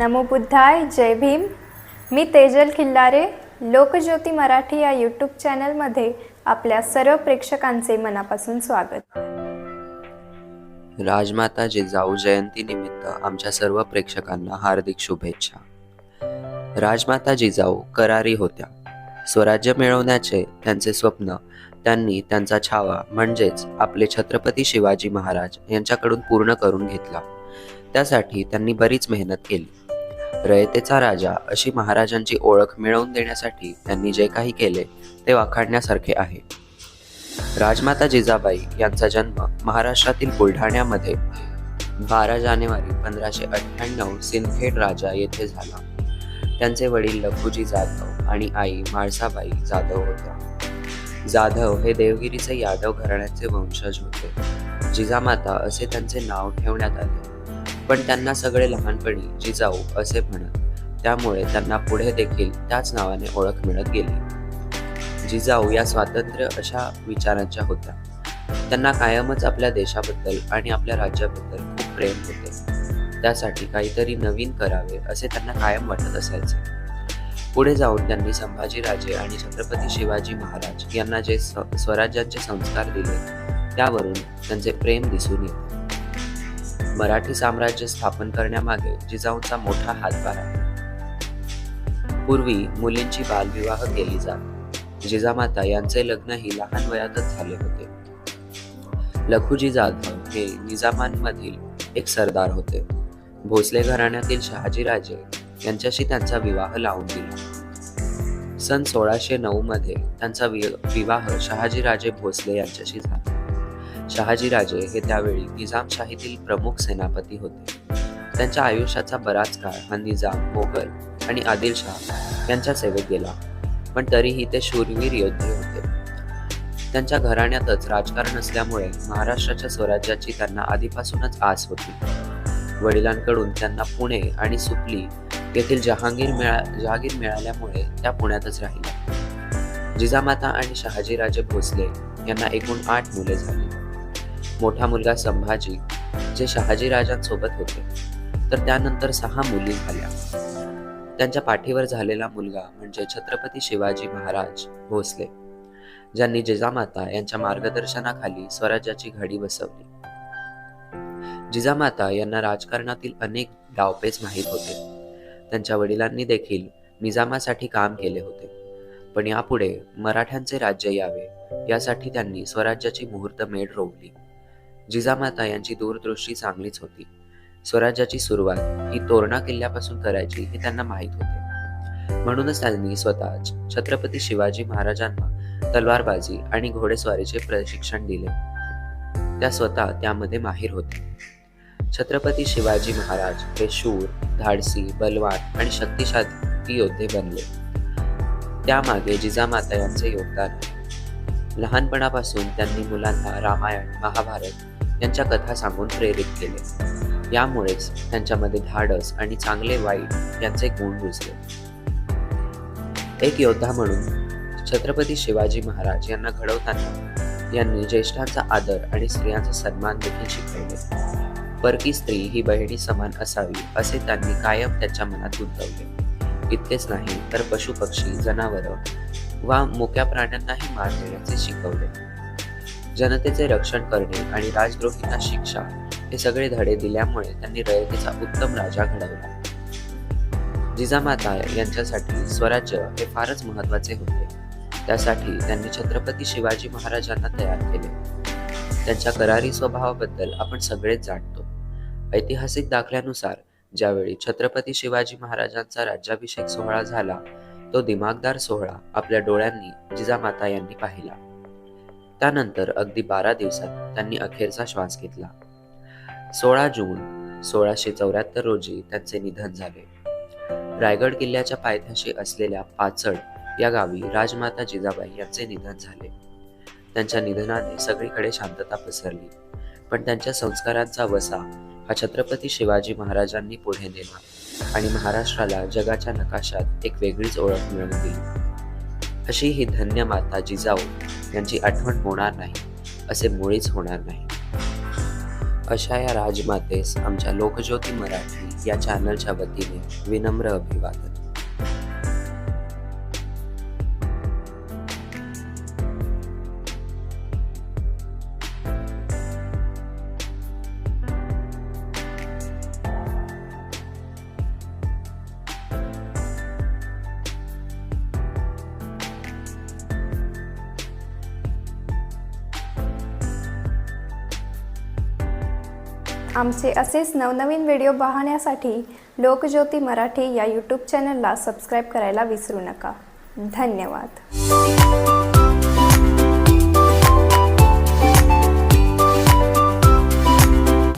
नमो बुद्धाय जय भीम. मी तेजल खिल्लारे लोकज्योती मराठी या यूट्यूब चॅनलमध्ये आपल्या सर्व प्रेक्षकांचे मनापासून स्वागत. राजमाता जिजाऊ जयंती निमित्त आमच्या सर्व प्रेक्षकांना हार्दिक शुभेच्छा. राजमाता जिजाऊ करारी होत्या. स्वराज्य मिळवण्याचे त्यांचे स्वप्न त्यांनी त्यांचा छावा म्हणजेच आपले छत्रपती शिवाजी महाराज यांच्याकडून पूर्ण करून घेतला. त्यासाठी त्यांनी बरीच मेहनत केली. रयतेचा राजा अशी महाराजांची ओळख मिळवून देण्यासाठी त्यांनी जे काही केले ते वाखाणण्यासारखे आहे. राजमाता जिजाबाई यांचा जन्म महाराष्ट्रातील बुलढाण्यामध्ये बारा जानेवारी पंधराशे अठ्ठ्याण्णव सिंदखेड राजा येथे झाला. त्यांचे वडील लखुजी जाधव आणि आई माळसाबाई जाधव होत्या. जाधव हे देवगिरीचे यादव घराण्याचे वंशज होते. जिजामाता असे त्यांचे नाव ठेवण्यात आले. पण त्यांना सगळे लहानपणी जिजाऊ असे म्हणत त्यामुळे त्यांना पुढे देखील त्याच नावाने ओळख मिळत गेली. जिजाऊ या स्वातंत्र्य अशा विचारांच्या होत्या. त्यांना कायमच आपल्या देशाबद्दल आणि आपल्या राज्याबद्दल खूप प्रेम होते. त्यासाठी काहीतरी नवीन करावे असे त्यांना कायम वाटत असायचे. पुढे जाऊन त्यांनी संभाजीराजे आणि छत्रपती शिवाजी महाराज यांना जे स्वराज्याचे संस्कार दिले त्यावरून त्यांचे प्रेम दिसून येते. मराठी साम्राज्य स्थापन करण्यामागे जिजाऊंचा मोठा हातभार आहे. पूर्वी मुलींची बालविवाह केली जात. जिजामाता यांचे लग्नही लहान वयातच झाले होते. लखुजी जाधव हे निजामांमधील एक सरदार होते. भोसले घराण्यातील शहाजीराजे यांच्याशी त्यांचा विवाह लावून दिला. सन सोळाशे नऊ मध्ये त्यांचा वि- विवाह शहाजीराजे भोसले यांच्याशी झाला. शहाजीराजे हे त्यावेळी निजामशाहीतील प्रमुख सेनापती होते. त्यांच्या आयुष्याचा बराच काळ हा निजाम मोगल आणि आदिलशाह यांच्या सेवेत गेला पण तरीही ते शूरवीर योद्धे होते. त्यांच्या घराण्यातच राजकारण असल्यामुळे महाराष्ट्राच्या स्वराज्याची त्यांना आधीपासूनच आस होती. वडिलांकडून त्यांना पुणे आणि सुपली येथील जहांगीर मिळा जहागीर मिळाल्यामुळे त्या पुण्यातच राहिल्या. जिजामाता आणि शहाजीराजे भोसले यांना एकूण आठ मुले झाली. मोठा मुलगा संभाजी जे शहाजीराजांसोबत होते. तर त्यानंतर सहा मुली झाल्या. त्यांच्या पाठीवर झालेला मुलगा म्हणजे छत्रपती शिवाजी महाराज भोसले ज्यांनी जिजामाता यांच्या मार्गदर्शनाखाली स्वराज्याची घडी बसवली. जिजामाता यांना राजकारणातील अनेक डावपेच माहीत होते. त्यांच्या वडिलांनी देखील निजामासाठी काम केले होते. पण यापुढे मराठ्यांचे राज्य यावे यासाठी त्यांनी स्वराज्याची मुहूर्त मेढ रोवली. जिजामाता यांची दूरदृष्टी चांगलीच होती. स्वराज्याची सुरुवात ही तोरणा किल्ल्यापासून करायची हे त्यांना माहीत होते. म्हणूनच त्यांनी स्वतः छत्रपती शिवाजी महाराजांना तलवारबाजी आणि घोडेस्वारीचे प्रशिक्षण दिले. त्या स्वतः त्यामध्ये माहीर होत्या छत्रपती शिवाजी महाराज हे शूर धाडसी बलवान आणि शक्तिशाली योद्धे बनले. त्यामागे जिजामाता यांचे योगदान लहानपणापासून त्यांनी मुलांना रामायण महाभारत यांच्या कथा सांगून प्रेरित केले. यामुळेच त्यांच्यामध्ये धाडस आणि चांगले वाईट यांचे गुण रुजले. एक योद्धा म्हणून छत्रपती शिवाजी महाराज यांना घडवताना यांनी ज्येष्ठांचा आदर आणि स्त्रियांचा सन्मान देखील शिकवले. परकी स्त्री ही बहिणी समान असावी असे त्यांनी कायम त्यांच्या मनात गुंतवले. इतकेच नाही तर पशुपक्षी जनावरं वा मोक्या प्राण्यांनाही मान देण्याचे शिकवले. जनतेचे रक्षण करणे आणि राजद्रोहींना शिक्षा हे सगळे धडे दिल्यामुळे त्यांनी रयतेचा उत्तम राजा घडवला. जिजामाता यांच्यासाठी स्वराज्य हे फारच महत्त्वाचे होते. त्यासाठी त्यांनी छत्रपती शिवाजी महाराजांना तयार केले. त्यांच्या करारी स्वभावाबद्दल आपण सगळेच जाणतो. ऐतिहासिक दाखल्यानुसार ज्यावेळी छत्रपती शिवाजी महाराजांचा राज्याभिषेक सोहळा झाला तो दिमागदार सोहळा आपल्या डोळ्यांनी जिजामाता यांनी पाहिला. त्यानंतर अगदी बारा दिवसात त्यांनी अखेरचा श्वास घेतला. सोळा जून सोळाशे चौऱ्याहत्तर रोजी त्यांचे निधन झाले. रायगड किल्ल्याच्या पायथ्याशी असलेल्या पाचड या गावी राजमाता जिजाबाई यांचे निधन झाले. त्यांच्या निधनाने सगळीकडे शांतता पसरली पण त्यांच्या संस्कारांचा वसा हा छत्रपती शिवाजी महाराजांनी पुढे नेला आणि महाराष्ट्राला जगाच्या नकाशात एक वेगळीच ओळख मिळवून दिली. अशी ही धन्य माता जिजाऊ यांची आठवण होणार नाही असे मुळीच होणार नाही. अशा या राजमातेस आमच्या लोकज्योती मराठी या चॅनलच्या वतीने विनम्र अभिवादन. आमचे असेच नवनवीन व्हिडिओ पाहण्यासाठी लोकज्योती मराठी या यूट्यूब चॅनलला सबस्क्राईब करायला विसरू नका. धन्यवाद.